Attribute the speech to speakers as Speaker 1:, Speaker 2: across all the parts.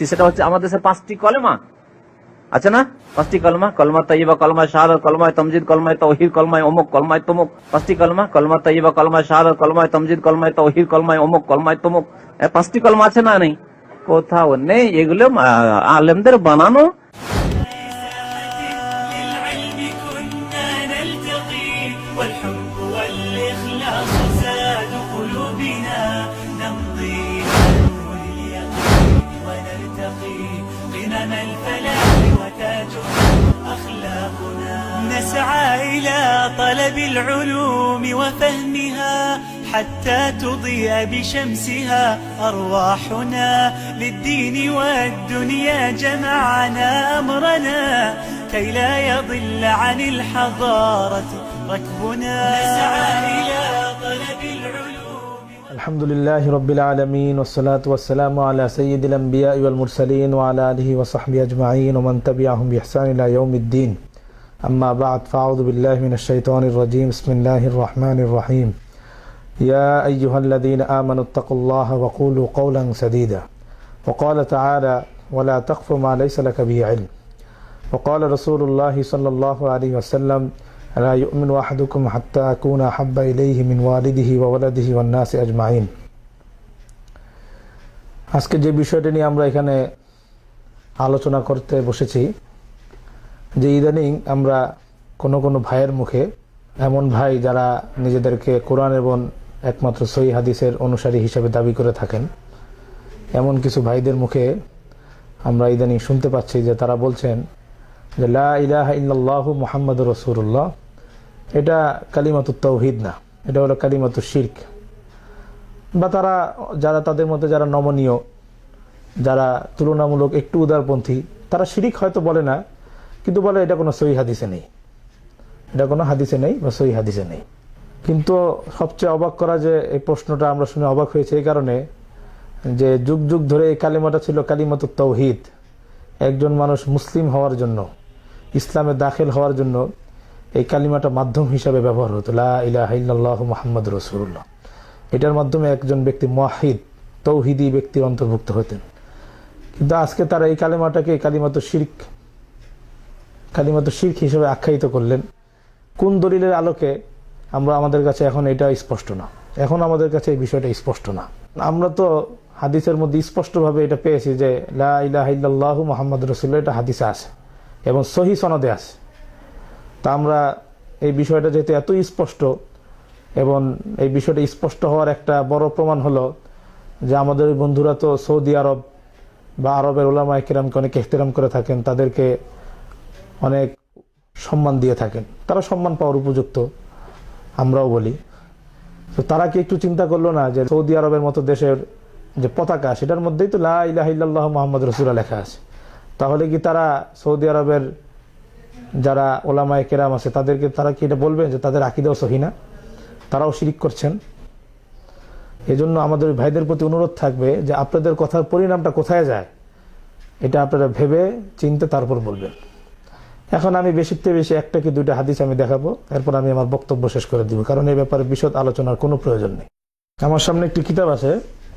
Speaker 1: কালামটি সেটা হচ্ছে আমাদের দেশে পাঁচটি কলেমা। আছে না? পাঁচটি কলমা? কলমা তাইবা কলমা শাহাদ কলমায় তমজিদ কলমায় তহির কলমায় অমুক কলমায় তমুক। পাঁচটি কলমা? কলমা তাইবা কলমা শাহাদ কলমায় তমজিদ কলমায় তহির কলমায় অমুক কলমায় তমুক। পাঁচটি কলমা আছে না নেই? কোথাও নেই। এগুলো আলেমদের বানানো
Speaker 2: طلب العلوم وفهمها حتى تضيء بشمسها أرواحنا للدين والدنيا جمعنا أمرنا كي لا يضل عن الحضارة ركبنا. نسعى إلى طلب العلوم
Speaker 3: الحمد لله رب العالمين والصلاة والسلام على سيد الأنبياء والمرسلين وعلى آله وصحبه أجمعين ومن تبعهم بإحسان إلى يوم الدين. أما بعد فأعوذ بالله من الشيطان الرجيم بسم الله الرحمن الرحيم يا أيها الذين آمنوا اتقوا الله وقولوا قولا سديدا وقال تعالى ولا تقف ما ليس لك به علم وقال رسول الله صلى الله عليه وسلم لا يؤمن أحدكم حتى أكون أحب إليه من والده وولده والناس أجمعين আজকে যে বিষয়টা নিয়ে আমরা এখানে আলোচনা করতে বসেছি যে ইদানিং আমরা কোনো কোনো ভাইয়ের মুখে এমন ভাই যারা নিজেদেরকে কোরআন এবং একমাত্র সই হাদিসের অনুসারী হিসেবে দাবি করে থাকেন, এমন কিছু ভাইদের মুখে আমরা ইদানিং শুনতে পাচ্ছি যে তারা বলছেন যে লা ইলাহা ইল্লাল্লাহু মুহাম্মদ রসুল্লাহ এটা কালিমাতু তৌহিদ না, এটা হলো কালিমাতু শির্ক। বা তারা, যারা তাদের মধ্যে যারা নমনীয়, যারা তুলনামূলক একটু উদারপন্থী, তারা শিরিক হয়তো বলে না কিন্তু বলে, এটা কোনো সহি হাদিসে নেই। এটা কোনো হাদিসে নেই বা সহি হাদিসে নেই। কিন্তু সবচেয়ে অবাক করা যে এই প্রশ্নটা আমরা শুনে অবাক হয়েছে এই কারণে যে যুগ যুগ ধরে এই কালিমাটা ছিল কালিমাতু তৌহিদ। একজন মানুষ মুসলিম হওয়ার জন্য, ইসলামে দাখিল হওয়ার জন্য এই কালিমাটা মাধ্যম হিসাবে ব্যবহার হতো। লা ইলাহা ইল্লাল্লাহ মুহাম্মদ রসুল্লাহ এটার মাধ্যমে একজন ব্যক্তি মাহিদ তৌহিদি ব্যক্তির অন্তর্ভুক্ত হতেন। কিন্তু আজকে তারা এই কালিমাটাকে কালিমাত শির্ক কালিমাত শির্ক হিসেবে আখ্যায়িত করলেন, কোন দলিলের আলোকে আমরা আমাদের কাছে এখন এটা স্পষ্ট না? এখন আমাদের কাছে এই বিষয়টা স্পষ্ট না। আমরা তো হাদিসের মধ্যে স্পষ্টভাবে এটা পেয়েছি যে, লা ইলাহা ইল্লাল্লাহ মোহাম্মদ রসুল্লাহ এটা হাদিসে আছে এবং সহি সনদে আছে। তা আমরা এই বিষয়টা যেহেতু এত স্পষ্ট এবং এই বিষয়টা স্পষ্ট হওয়ার একটা বড় প্রমাণ হলো যে আমাদের বন্ধুরা তো সৌদি আরব বা আরবের ওলামা কিরামকে অনেক এহতেরাম করে থাকেন, তাদেরকে অনেক সম্মান দিয়ে থাকেন। তারা সম্মান পাওয়ার উপযুক্ত, আমরাও বলি। তো তারা কি একটু চিন্তা করল না যে সৌদি আরবের মতো দেশের যে পতাকা, সেটার মধ্যেই তো লা ইলাহা ইল্লাল্লাহ মোহাম্মদ রসুল্লাহ লেখা আছে। তাহলে কি তারা সৌদি আরবের যারা ওলামায় কেরাম আছে, তাদেরকে তারা কি এটা বলবে যে তাদের আকিদাও সহিনা তারাও শিরিক করছেন। এজন্য আমাদের ভাইদের প্রতি অনুরোধ থাকবে যে আপনাদের কথার পরিণামটা কোথায় যায়, এটা আপনারা ভেবে, চিনতে তারপর বলবেন। এখন আমি বেশিতে বেশি একটা কি দুইটা হাদিস আমি দেখাবো, এরপর আমি আমার বক্তব্য শেষ করে দিব, কারণ এই ব্যাপারে বিশদ আলোচনার কোনো প্রয়োজন নেই। আমার সামনে একটি কিতাব আছে,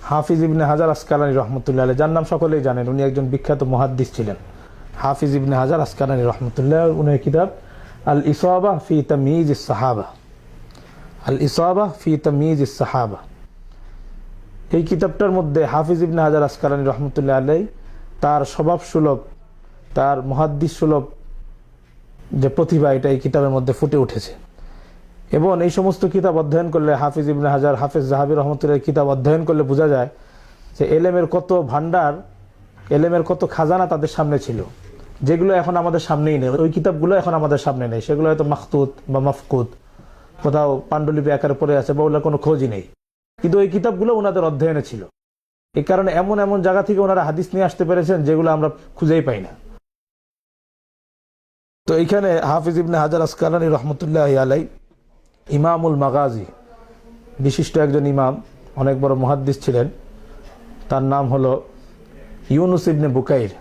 Speaker 3: হাফিজ ইবনে হাজার আসকালানি রহমতুল্লাহ আলী যার নাম সকলেই জানেন, উনি একজন বিখ্যাত মহাদ্দিস ছিলেন। হাফিজ ইবনে হাজার আসকালানি রহমতুল্লাহ, উনি কিতাব আল ইসাবা ফি তামিজ সাহাবা। আল ইসাবা ফি তামিজ সাহাবা। এই কিতাবটার মধ্যে হাফিজ ইবনে হাজার আসকালানি রহমতুল্লাহ আলাই তার স্বভাব সুলভ তার মহাদ্দিস সুলভ যে প্রতিভা এটা এই কিতাবের মধ্যে ফুটে উঠেছে। এবং এই সমস্ত কিতাব অধ্যয়ন করলে হাফিজ ইবনে হাজার, হাফিজ জাহাবি রহমতুল্লাহ কিতাব অধ্যয়ন করলে বোঝা যায় যে এলেমের কত ভান্ডার এলেমের কত খাজানা তাদের সামনে ছিল। যেগুলো এখন আমাদের সামনেই নেই। ওই কিতাবগুলো এখন আমাদের সামনে নেই। সেগুলো হয়তো মাখতুত বা মফকুত। কোথাও পাণ্ডুলিপি আকারে পড়ে আছে বা ওগুলোর কোনো খোঁজই নেই। কিন্তু ওই কিতাবগুলো ওনাদের অধ্যয়নে ছিল। এই কারণে এমন এমন জায়গা থেকে ওনারা হাদিস নিয়ে আসতে পেরেছেন যেগুলো আমরা খুঁজেই পাই না। তো এইখানে হাফিজ ইবনে হাজার আসকালানি রহমতুল্লাহ আলাই ইমামুল মাগাজি, বিশিষ্ট একজন ইমাম, অনেক বড় মহাদ্দিস ছিলেন। তার নাম হলো ইউনুস ইবনে বুকাইর।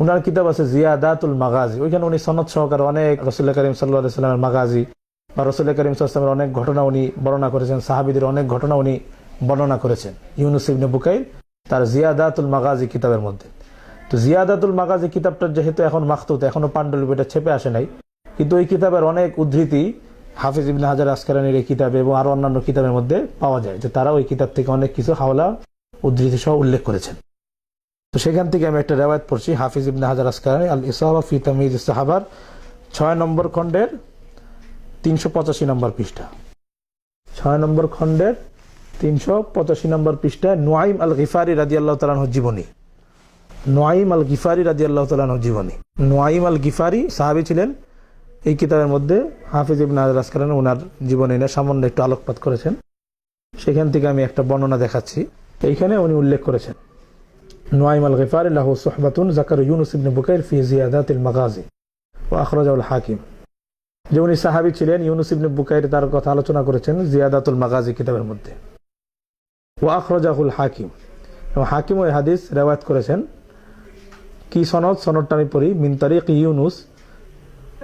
Speaker 3: উনার কিতাব আছে জিয়াদাতুল মাগাজি। ওইখানে উনি সনদ সহকারে অনেক রসুল্লাহ করিম সাল্লাহ সাল্লামের মাগাজি বা রসুল্লাহ করিম সাল্লামের অনেক ঘটনা উনি বর্ণনা করেছেন, সাহাবিদের অনেক ঘটনা উনি বর্ণনা করেছেন। ইউনুস ইবনে বুকাইর, তার জিয়াদাতুল মাগাজি কিতাবের মধ্যে। তো জিয়াদাতুল মাগাজি কিতাবটা যেহেতু এখন মাখতুত, এখনও পাণ্ডুলিপিটা ছেপে আসে নাই। কিন্তু ওই কিতাবের অনেক উদ্ধৃতি হাফিজ ইবিন হাজার আসকারানির এই কিতাবে এবং আরও অন্যান্য কিতাবের মধ্যে পাওয়া যায়, যে তারা ওই কিতাব থেকে অনেক কিছু হাওলা, উদ্ধৃতি সহ উল্লেখ করেছেন। তো সেখান থেকে আমি একটা রেওয়ায়ত পড়ছি, হাফিজ ইবনে হাজার আসকারানি আল ইসাহাবা ফি তামিজ সাহাবার ছয় নম্বর খণ্ডের তিনশো পঁচাশি নম্বর পৃষ্ঠা। ছয় নম্বর খণ্ডের তিনশো পঁচাশি নম্বর পৃষ্ঠায় নোয়াইম আল গিফারি রাজি আল্লাহ তালাহ জীবনী। নোয়াইম আল গিফারি রাজি আল্লাহ তালাহ জীবনী। নোয়াইম আল গিফারি সাহাবি ছিলেন। এই কিতাবের মধ্যে হাফিজ ইবনে হাজার আসকারানি ওনার জীবনী নিয়ে সামান্য একটু আলোকপাত করেছেন। সেখান থেকে আমি একটা বর্ণনা দেখাচ্ছি। এইখানে উনি উল্লেখ করেছেন, নোয়াইম আল গিফারি লাহু সোহবাতুন জাকার ইউনুস ইবনে বুকাইর ফি জিয়াদাতিল মাগাজি ও আখরাজাউল হাকিম। যে উনি সাহাবি ছিলেন, ইউনুস ইবনে বুকাইর তার কথা আলোচনা করেছেন জিয়াদাতুল মাগাজি কিতাবের মধ্যে। ও আখরাজাহুল হাকিম। এবং হাকিম ওই হাদিস রেওয়ায়ত করেছেন কি সনদ? সনদটা আমি পড়ি, মিন তারিক ইউনুস।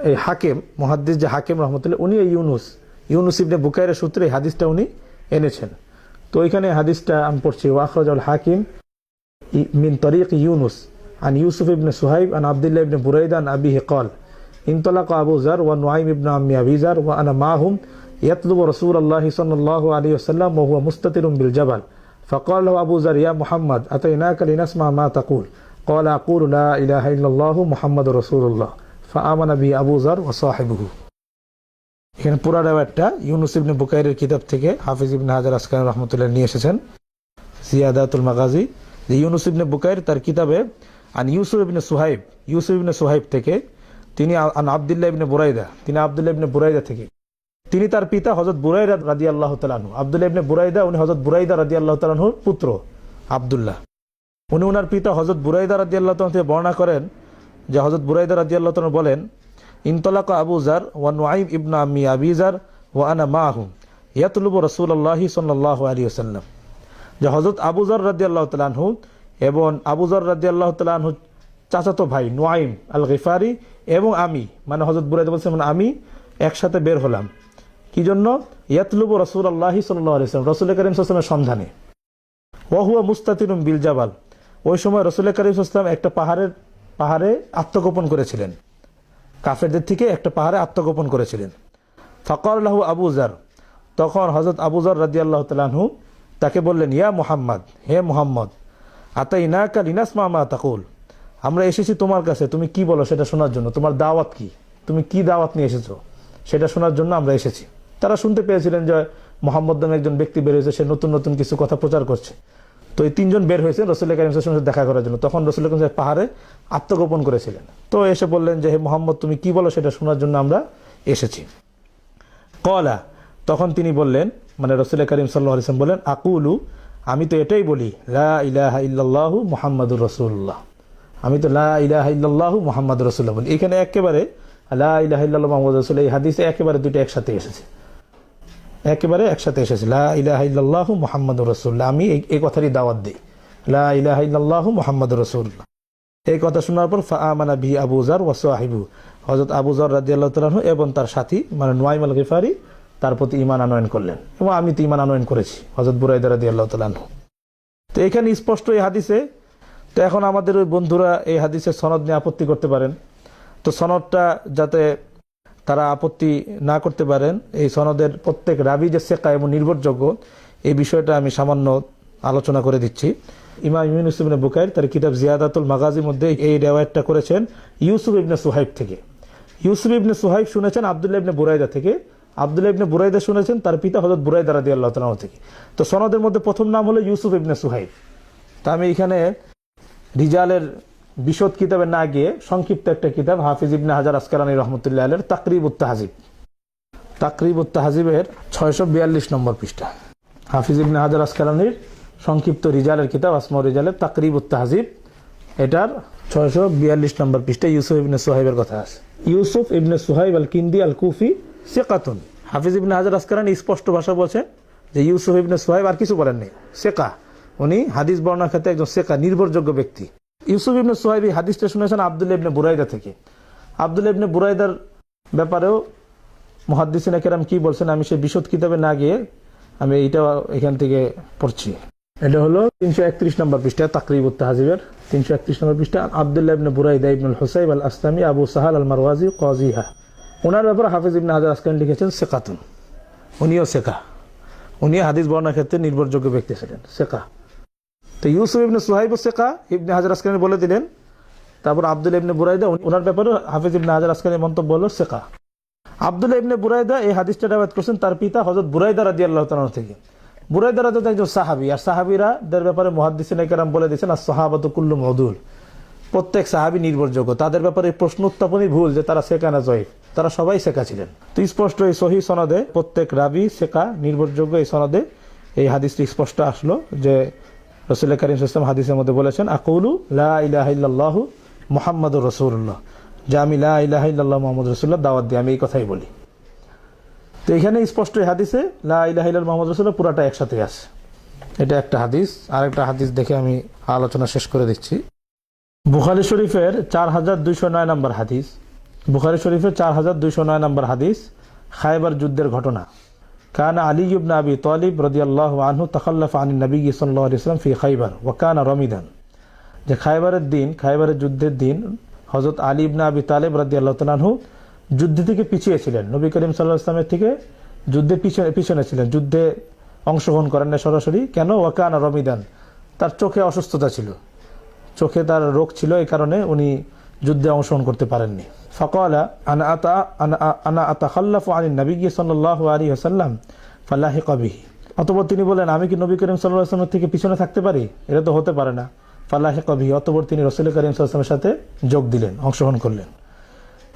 Speaker 3: এই হাকিম, মহাদ্দিস যে হাকিম রহমতুল্লাহ, উনি এই ইউনুস। ইউনুস ইবনে বুকাইরের সূত্রে এই হাদিসটা উনি এনেছেন। তো এখানে হাদিসটা আমি পড়ছি ওয়াখরাজল হাকিম মিন তরিক ইউনুস, আন ইউসুফ ইবনে সোহাইব, আন আবদুল্লাহ ইবনে বুরাইদান আবি হেকল ইনতলাক আবু জার ওয়া নোয়াইম ইবনে আম্মি আবিজার ওয়া আনা মাহুম ইয়াতলুব রসুল আল্লাহ সাল্লাহ আলী আসাল্লাম ওহুয়া মুস্তাতিরুম বিল জাবাল। ফকল আবু জার ইয়া মুহাম্মদ, আতাইনাক লিনাসমা মা তাকুল? কল আকুর ইহ মোহাম্মদ রসুল্লাহ ফাহমান আবি আবুজার ও সাহেবহু এখানে পুরা রেওয়ারটা ইউনুস ইবনে বুকাইরের কিতাব থেকে হাফিজ ইবনে হাজার আসকান রহমতুল্লাহ নিয়ে এসেছেন। জিয়াদাতুল মাগাজি। যে ইউনুস ইবনে বুকাইর তার কিতাবে আন ইউসুফ ইবনে সুহাইব, ইউসুফ ইবনে সুহাইব থেকে তিনি আন আবদুল্লাহ ইবনে বুরাইদা, তিনি আবদুল্লাহ ইবনে বুরাইদা থেকে। তিনি তার পিতা হজরত বুরাইদা রাদি আল্লাহ তালাহু আবদুল্লাহ ইবনে বুরাইদা, উনি হজরত বুরাইদা রাদি আল্লাহ তালাহুর পুত্র আবদুল্লাহ। উনি ওনার পিতা হজরত বুরাইদা রাদি আল্লাহ থেকে বর্ণনা করেন যে হজরত বুরাইদা রাদি আল্লাহ বলেন, ইনতলাক আবু জার ওয়ান ওয়াইম ইবনা আম্মি আবিজার ওয়া আনা মাহুম ইয়াতলুবু রসুল্লাহি সাল্লাহ আলী ওসাল্লাম যে হজরত আবুজর রাজি আল্লাহ তালাহু এবং আবুজর রাজি আল্লাহ তালাহু চাচাতো ভাই নোয়াইম আল গিফারি এবং আমি মানে হজরত বুরাইদ বলছে মানে আমি একসাথে বের হলাম। কি জন্য? ইয়াতলুব রসুল আল্লাহি সাল্লাম রসুল করিম সাল্লামের সন্ধানে। ওহুয়া মুস্তাতিরুম বিল জাবাল। ওই সময় রসুল করিম সাল্লাম একটা পাহাড়ের, পাহাড়ে আত্মগোপন করেছিলেন। কাফেরদের থেকে একটা পাহাড়ে আত্মগোপন করেছিলেন। ফকর আল্লাহু আবুজার তখন হজরত আবুজর রাজি আল্লাহ তালাহু তাকে বললেন, ইয়া মুহাম্মদ, হে মুহাম্মদ আতাই না কাল ইনাস মামা তাকুল। আমরা এসেছি তোমার কাছে, তুমি কি বলো সেটা শোনার জন্য? তোমার দাওয়াত কি? তুমি কি দাওয়াত নিয়ে এসেছ? সেটা শোনার জন্য আমরা এসেছি। তারা শুনতে পেয়েছিলেন যে মোহাম্মদ নামে একজন ব্যক্তি বের হয়েছে, সে নতুন নতুন কিছু কথা প্রচার করছে। তো এই তিনজন বের হয়েছে রসুল করিম সাথে দেখা করার জন্য। তখন রসুল করিম সাহেব পাহাড়ে আত্মগোপন করেছিলেন। তো এসে বললেন যে, হে মোহাম্মদ, তুমি কি বলো সেটা শোনার জন্য আমরা এসেছি। কলা তখন তিনি বললেন মানে রসুল করিম সাল্লাহ আলিয়াম বলেন আকুলু, আমি তো এটাই বলি, লা ইলাহা ইল্লাল্লাহু মুহাম্মাদুর রসুল্লাহ আমি তো লা ইলাহা ইল্লাল্লাহু মুহাম্মাদুর রসুল্লাহ বলি। এখানে একেবারে লা ইলাহা ইল্লাল্লাহ মোহাম্মদ রসুল এই হাদিসে একেবারে দুটো একসাথে এসেছে। একেবারে একসাথে এসেছে। লা ইলাহা ইল্লাল্লাহু মুহাম্মাদুর রসুল্লাহ আমি এই- কথারই দাওয়াত দিই। লা ইলাহা ইল্লাল্লাহু মুহাম্মাদুর রসুল্লাহ এই কথা শোনার পর ফাআমানা বি আবুজার ওয়া সাহিবু। হযরত আবুজার রাদিয়াল্লাহু তাআলা এবং তার সাথী মানে নুয়াইম আল গিফারি তার প্রতি ইমান আনয়ন করলেন। এবং আমি তো ইমান আনয়ন করেছি, হযরত বুরাইদা রাদিয়াল্লাহু তাআলা তো এখানে স্পষ্ট এই হাদিসে, তো এখন আমাদের ওই বন্ধুরা এই হাদিসের সনদ নিয়ে আপত্তি করতে পারেন। তো সনদটা যাতে তারা আপত্তি না করতে পারেন। এই সনদের প্রত্যেক রাবি যে শেখা এবং নির্ভরযোগ্য, এই বিষয়টা আমি সামান্য আলোচনা করে দিচ্ছি। ইমাম ইমিন ইসলামিন বুকাইর তার কিতাব জিয়াদাতুল মাগাজির মধ্যে এই রেওয়ায়তটা করেছেন ইউসুফ ইবনে সুহাইব থেকে। ইউসুফ ইবনে সুহাইব শুনেছেন আবদুল্লাহ ইবনে বুরাইদা থেকে। আবদুল্লাহ ইবনে বুরাইদা শুনেছেন তার পিতা হজরত বুরাইদা রাদি আল্লাহ তালাহ থেকে। তো সনদের মধ্যে প্রথম নাম হলো ইউসুফ ইবনে সুহাইব। তা আমি এখানে রিজালের বিশদ কিতাবে না গিয়ে সংক্ষিপ্ত একটা কিতাব হাফিজ ইবনে হাজার আসকারানি রহমতুল্লাহ আলের তাকরিব উত্তাহাজিব তাকরিব উত্তাহাজিবের ছয়শো বিয়াল্লিশ নম্বর পৃষ্ঠা। হাফিজ ইবনে হাজার আসকারানির সংক্ষিপ্ত রিজালের কিতাব আসমা রিজালের তাকরিব উত্তাহাজিব এটার ছয়শো বিয়াল্লিশ নম্বর পৃষ্ঠা ইউসুফ ইবনে সোহাইবের কথা আছে। ইউসুফ ইবনে সোহাইব আল কিন্দি আল কুফি সেকাতুন। হাফিজ ইবনে হাজার আসকারানি স্পষ্ট ভাষা বলছেন যে ইউসুফ ইবনে সোহাইব আর কিছু বলেননি। সেকা। উনি হাদিস বর্ণার ক্ষেত্রে একজন সেকা, নির্ভরযোগ্য ব্যক্তি। ইউসুফ ইবনে সোহাইব হাদিসটা শুনেছেন আবদুল্লাহ ইবনে বুরাইদা থেকে। আবদুল্লাহ ইবনে বুরাইদার ব্যাপারেও মহাদ্দিসিনা কেরাম কি বলছেন আমি সেই বিশদ কিতাবে না গিয়ে আমি এইটা এখান থেকে পড়ছি। এটা হলো তিনশো একত্রিশ নম্বর পৃষ্ঠা, তাকরিব হাজিবের তিনশো একত্রিশ নম্বর পৃষ্ঠা, আবদুল্লাহ ইবনে বুরাইদা ইবনুল হুসাইব আল আসলামী আবু সাহাল আল মারওয়াজি কাজিহা। ওনার ব্যাপারে হাফিজ ইবনে হাজার আসকান লিখেছেন সেকাতুন। উনিও শেখা উনি হাদিস বর্ণার ক্ষেত্রে নির্ভরযোগ্য ব্যক্তি ছিলেন শেখা তো ইউসুফ ইবনে সুহাইব শেখা ইবনে হাজার আসকানি বলে দিলেন। তারপর আব্দুল ইবনে বুরাইদা ওনার ব্যাপারে হাফিজ ইবনে হাজার আসকানের মন্তব্য হলো শেখা আব্দুল্লাহ ইবনে বুরাইদা এই হাদিসটা রেওয়ায়ত করছেন তার পিতা হযরত বুরাইদা রাদিয়াল্লাহু তাআলা থেকে। বুরাইদা রাদিয়াল্লাহু একজন সাহাবী, আর সাহাবিরা দের ব্যাপারে মুহাদ্দিসিন কেরাম বলে দিয়েছেন আর সাহাবাতু কুল্লু মদুল প্রত্যেক সাহাবী নির্ভরযোগ্য। তাদের ব্যাপারে প্রশ্ন উত্থাপনই ভুল যে তারা শেখা না জয়ীফ। তারা সবাই শেখা ছিলেন। তো স্পষ্ট এই সহি সনদে প্রত্যেক রাবি শেখা নির্ভরযোগ্য এই সনদে এই হাদিসটি স্পষ্ট আসলো যে রসুল করিম ইসলাম হাদিসের মধ্যে বলেছেন, আকুলু লা ইলাহা ইল্লাল্লাহু মুহাম্মাদুর রাসূলুল্লাহ। যে আমি লা ইলাহা ইল্লাল্লাহ মুহাম্মদ রাসূলুল্লাহ দাওয়াত দিই, আমি এই কথাই বলি। তো এখানে স্পষ্ট হাদিসে লা ইলাহা ইল্লাল্লাহ মুহাম্মদ রাসূলুল্লাহ পুরাটা একসাথে আছে। এটা একটা হাদিস আর একটা হাদিস দেখে আমি আলোচনা শেষ করে দিচ্ছি। বুখারি শরীফের চার হাজার দুইশো নয় নম্বর হাদিস। বুখারি শরীফের চার হাজার দুইশো নয় নম্বর হাদিস খাইবার যুদ্ধের ঘটনা। কান আলী ইবনে আবি তালিব রাদিয়াল্লাহু আনহু তাখাল্লাফ আন নবী সাল্লাল্লাহু আলাইহি ওয়াসাল্লাম ফি খাইবার, ওয়া কানা রমিদান। যে খাইবারের দিন, খাইবারের যুদ্ধের দিন, হযরত আলী ইবনে আবি তালিব রাদিয়াল্লাহু তাআলা আনহু যুদ্ধ থেকে পিছিয়ে ছিলেন নবী করিম সাল্লাল্লাহু আলাইহি ওয়াসাল্লামের থেকে যুদ্ধে পিছনে পিছনে ছিলেন, যুদ্ধে অংশগ্রহণ করেন না সরাসরি। কেন? ওয়া কানা রমিদান। তার চোখে অসুস্থতা ছিল। চোখে তার রোগ ছিল এই কারণে উনি যুদ্ধে অংশগ্রহণ করতে পারেননি। ফকালা, আনা আতা, আনা আনা আতাখাল্লাফু আনিন নবী সাল্লাল্লাহু আলাইহি ওয়াসাল্লাম, ফালাহিকা বিহি। অতঃপর তিনি বলেন আমি কি নবী করিম সাল্লাল্লাহু আলাইহি ওয়াসাল্লামের থেকে পিছনে থাকতে পারি? এটা তো হতে পারে না। ফালাহিকা কবি অতঃপর তিনি রাসূল করিম ওয়াসাল্লামের সাথে যোগ দিলেন, অংশগ্রহণ করলেন।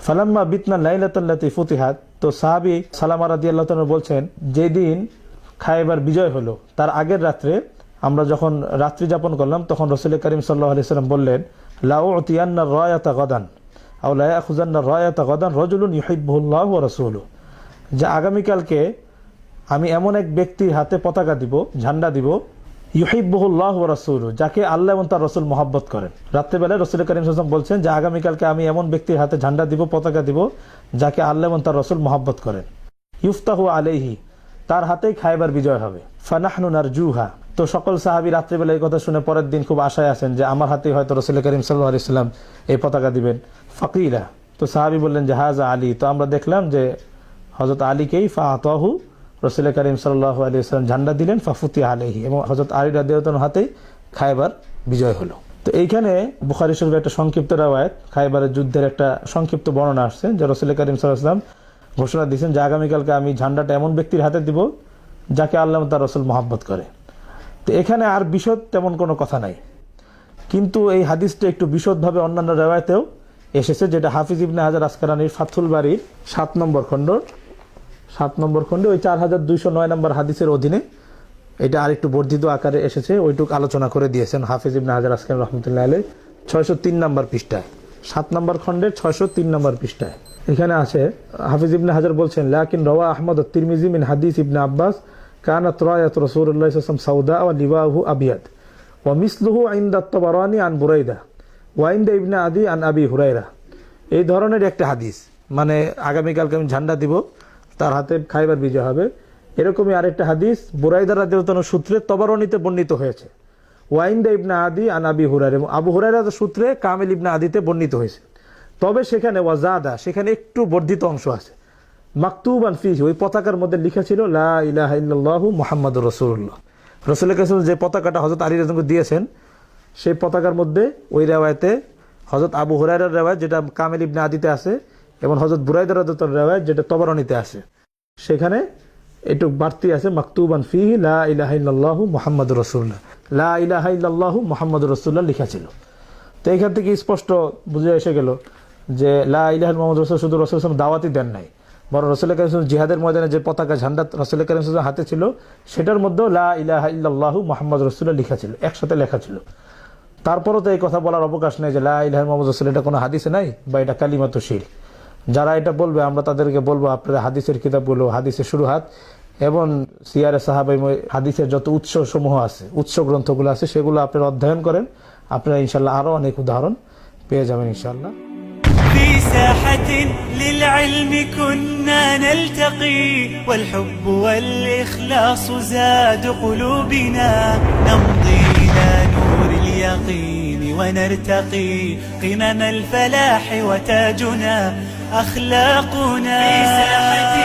Speaker 3: ফালাম্মা বিতনা লাইলাতাল্লাতি ফুতিহাত, তো সাহাবী সালামা রাদিয়াল্লাহু তাআলা বলছেন, যেদিন খাইবার বিজয় হলো, তার আগের রাত্রে আমরা যখন রাত্রি যাপন করলাম, তখন রসুল করিম সাল্লাহ আলি সাল্লাম বললেন লাউ অতিয়ান্না রয়াতা গদান। আউ লায়া খুজান্না রয়াতা গদান রজুলুন ইহিবুল্লাহ ও রসুল যে আগামীকালকে আমি এমন এক ব্যক্তির হাতে পতাকা দিব, ঝান্ডা দিব ইহিবুল্লাহ ও রসুল যাকে আল্লাহ এবং তার রসুল মহাব্বত করেন। রাত্রেবেলায় রসুল করিম সাল্লাম বলছেন যে আগামীকালকে আমি এমন ব্যক্তির হাতে ঝান্ডা দিব, পতাকা দিব, যাকে আল্লাহ এবং তার রসুল মহাব্বত করেন। ইফতাহু আলাইহি, তার হাতেই খাইবার বিজয় হবে। ফানাহনু নারজুহা। তো সকল সাহাবি রাত্রিবেলা এই কথা শুনে পরের দিন খুব আশায় আছেন যে আমার হাতে হয়তো রসুল করিম সাল্লাহ ইসলাম এই পতাকা দিবেন। ফকিরা তো সাহাবি বললেন যে, হাজা আলী। তো আমরা দেখলাম যে হজরত আলীকেই ফা আতহু রসুল করিম সাল্লাহ আলী ইসলাম ঝান্ডা দিলেন ফাফুতি আলহি এবং হজরত আলী রাদিয়াতার হাতেই খাইবার বিজয় হলো। তো এইখানে বুখারি শরীফের একটা সংক্ষিপ্ত রাওয়ায়ত, খাইবারের যুদ্ধের একটা সংক্ষিপ্ত বর্ণনা আসছে, যে রসুল করিম সাল্লাহ ঘোষণা দিয়েছেন যে, আগামীকালকে আমি ঝান্ডাটা এমন ব্যক্তির হাতে দিব, যাকে আল্লাহ তার রসুল মহাব্বত করে। তো এখানে আর বিশদ তেমন কোনো কথা নাই। কিন্তু এই হাদিসটা একটু বিশদভাবে অন্যান্য রেওয়ায়তেও এসেছে, যেটা হাফিজ ইবনে হাজার আসকারানির ফাথুল বাড়ির সাত নম্বর খণ্ড। সাত নম্বর খণ্ডে, ওই চার হাজার দুইশো নয় নম্বর হাদিসের অধীনে। এটা আরেকটু বর্ধিত আকারে এসেছে, ওইটুক আলোচনা করে দিয়েছেন হাফিজ ইবনে হাজার আসকান রহমতুল্লাহ আলী ছয়শো তিন নম্বর পৃষ্ঠায়। সাত নম্বর খণ্ডের ছয়শো তিন নম্বর পৃষ্ঠায়। এখানে আছে, হাফিজ ইবনে হাজার বলছেন, লাকিন রওয়া আহমদ তিরমিজি মিন হাদিস ইবনে আব্বাস রায়াত রাসূলুল্লাহ সাল্লাল্লাহু আলাইহি ওয়াসাল্লাম সাউদা ওয়া লিওয়াহু আবিয়াদ ওয়া মিসলুহু ইনদা তাবারানি আন বুরাইদা ওয়া ইনদা ইবনে আদি আন আবি হুরাইরা এই ধরনের একটা হাদিস। মানে আগামীকালকে আমি ঝান্ডা দিব, তার হাতে খাইবার বিজয় হবে। এরকমই আরেকটা হাদিস, বুরাইদা রাদিয়াল্লাহু সূত্রে তবারণীতে বর্ণিত হয়েছে। ওয়াইন্দা ইবনা আদি আন আবি হুরাইরা এবং আবু হুরাইরা সূত্রে কামিল ইবনা আদিতে বর্ণিত হয়েছে। তবে সেখানে ওয়াজাদা, সেখানে একটু বর্ধিত অংশ আছে। মাকতুবান ফি ওই পতাকার মধ্যে লিখা ছিল, লা ইলাহা ইল্লাল্লাহু মুহাম্মাদুর রাসূলুল্লাহ। রাসূলের যে পতাকাটা হযরত আলী রাদিয়াল্লাহু দিয়েছেন, সেই পতাকার মধ্যে ওই রেওয়ায়তে হযরত আবু হুরায়রার রেওয়ায়ত, যেটা কামিল ইবনে আদিতে আছে, এবং হযরত বুরাইদা রাদিয়াল্লাহু রেওয়ায়ত, যেটা তবরানীতে আছে। সেখানে একটু বাড়তি আছে, মাকতুবান ফি লা মুহাম্মাদুর রাসূলুল্লাহ। লা মুহাম্মাদুর রাসূলুল্লাহ লেখা ছিল। তো এখান থেকে স্পষ্ট বুঝে এসে গেল যে লা ইলাহ মোহাম্মদ রসুল শুধু রসুল দাওয়াতই দেন নাই। বরং রসুল করিম জিহাদের ময়দানে যে পতাকা ঝান্ডা রসুল করিম হাতে ছিল, সেটার মধ্যেও লা ইলাহা ইল্লাল্লাহু মোহাম্মদ রসুল্লাহ লেখা ছিল, একসাথে লেখা ছিল। তারপরও তো এই কথা বলার অবকাশ নেই যে লা ইলাহ মোহাম্মদ রসুল এটা কোনো হাদিসে নাই? বা এটা কালিমাত শির যারা এটা বলবে, আমরা তাদেরকে বলব আপনারা হাদিসের কিতাবগুলো, হাদিসের শুরু হাত এবং সিয়ারে সাহাবাই হাদিসের যত উৎস সমূহ আছে উৎস গ্রন্থগুলো আছে, সেগুলো আপনারা অধ্যয়ন করেন। আপনারা ইনশাল্লাহ আরও অনেক উদাহরণ পেয়ে যাবেন ইনশাল্লাহ
Speaker 2: في ساحة للعلم كنا نلتقي والحب والإخلاص زاد قلوبنا. نمضي إلى نور اليقين ونرتقي قمم الفلاح وتاجنا أخلاقنا. في ساحة